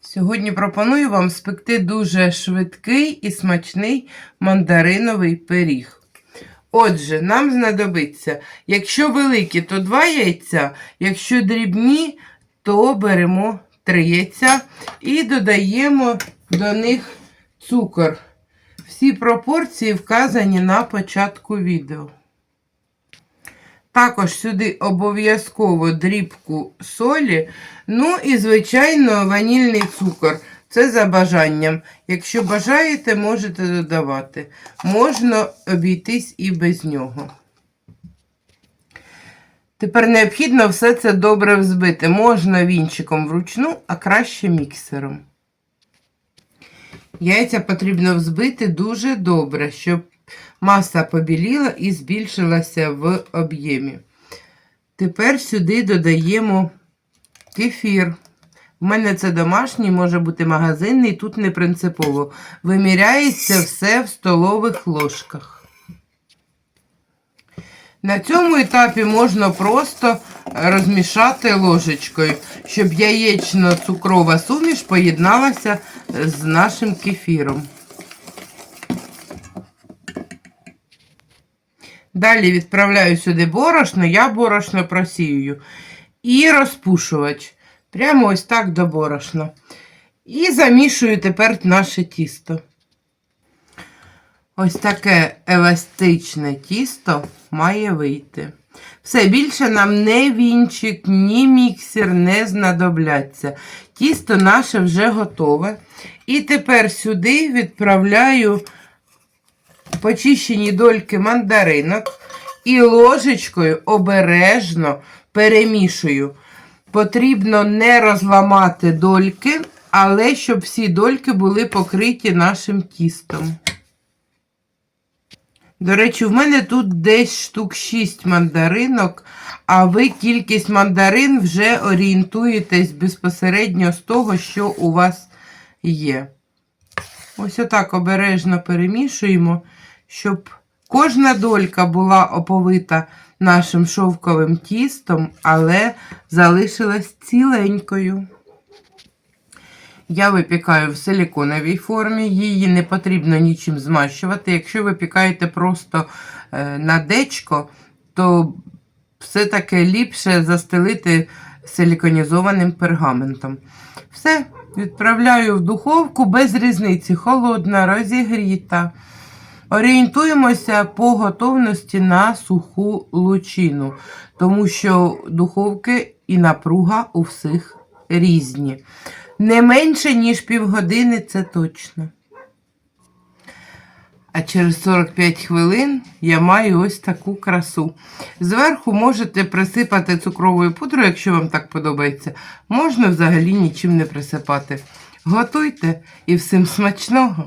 Сьогодні пропоную вам спекти дуже швидкий і смачний мандариновий пиріг. Отже, нам знадобиться, якщо великі, то 2 яйця, якщо дрібні, то беремо 3 яйця і додаємо до них цукор. Всі пропорції вказані на початку відео. Також сюди обов'язково дрібку солі, ну і, звичайно, ванільний цукор. Це за бажанням. Якщо бажаєте, можете додавати. Можна обійтись і без нього. Тепер необхідно все це добре взбити. Можна вінчиком вручну, а краще міксером. Яйця потрібно взбити дуже добре, щоб маса побіліла і збільшилася в об'ємі. Тепер сюди додаємо кефір. У мене це домашній, може бути магазинний, тут не принципово. Виміряється все в столових ложках. На цьому етапі можна просто розмішати ложечкою, щоб яєчно-цукрова суміш поєдналася з нашим кефіром. Далі відправляю сюди борошно, я борошно просіюю. І розпушувач. Прямо ось так до борошна. І замішую тепер наше тісто. Ось таке еластичне тісто має вийти. Все більше нам не вінчик, ні міксер не знадобляться. Тісто наше вже готове. І тепер сюди відправляю почищені дольки мандаринок і ложечкою обережно перемішую. Потрібно не розламати дольки, але щоб всі дольки були покриті нашим тістом. До речі, в мене тут десь штук 6 мандаринок, а ви кількість мандарин вже орієнтуєтесь безпосередньо з того, що у вас є. Ось отак обережно перемішуємо, щоб кожна долька була оповита нашим шовковим тістом, але залишилась ціленькою. Я випікаю в силіконовій формі, її не потрібно нічим змащувати. Якщо випікаєте просто е, на дечко, то все-таки ліпше застелити силіконізованим пергаментом. Все, відправляю в духовку без різниці, холодна, розігріта. Орієнтуємося по готовності на суху лучину, тому що духовки і напруга у всіх різні. Не менше, ніж півгодини, це точно. А через 45 хвилин я маю ось таку красу. Зверху можете присипати цукровою пудрою, якщо вам так подобається. Можна взагалі нічим не присипати. Готуйте і всім смачного!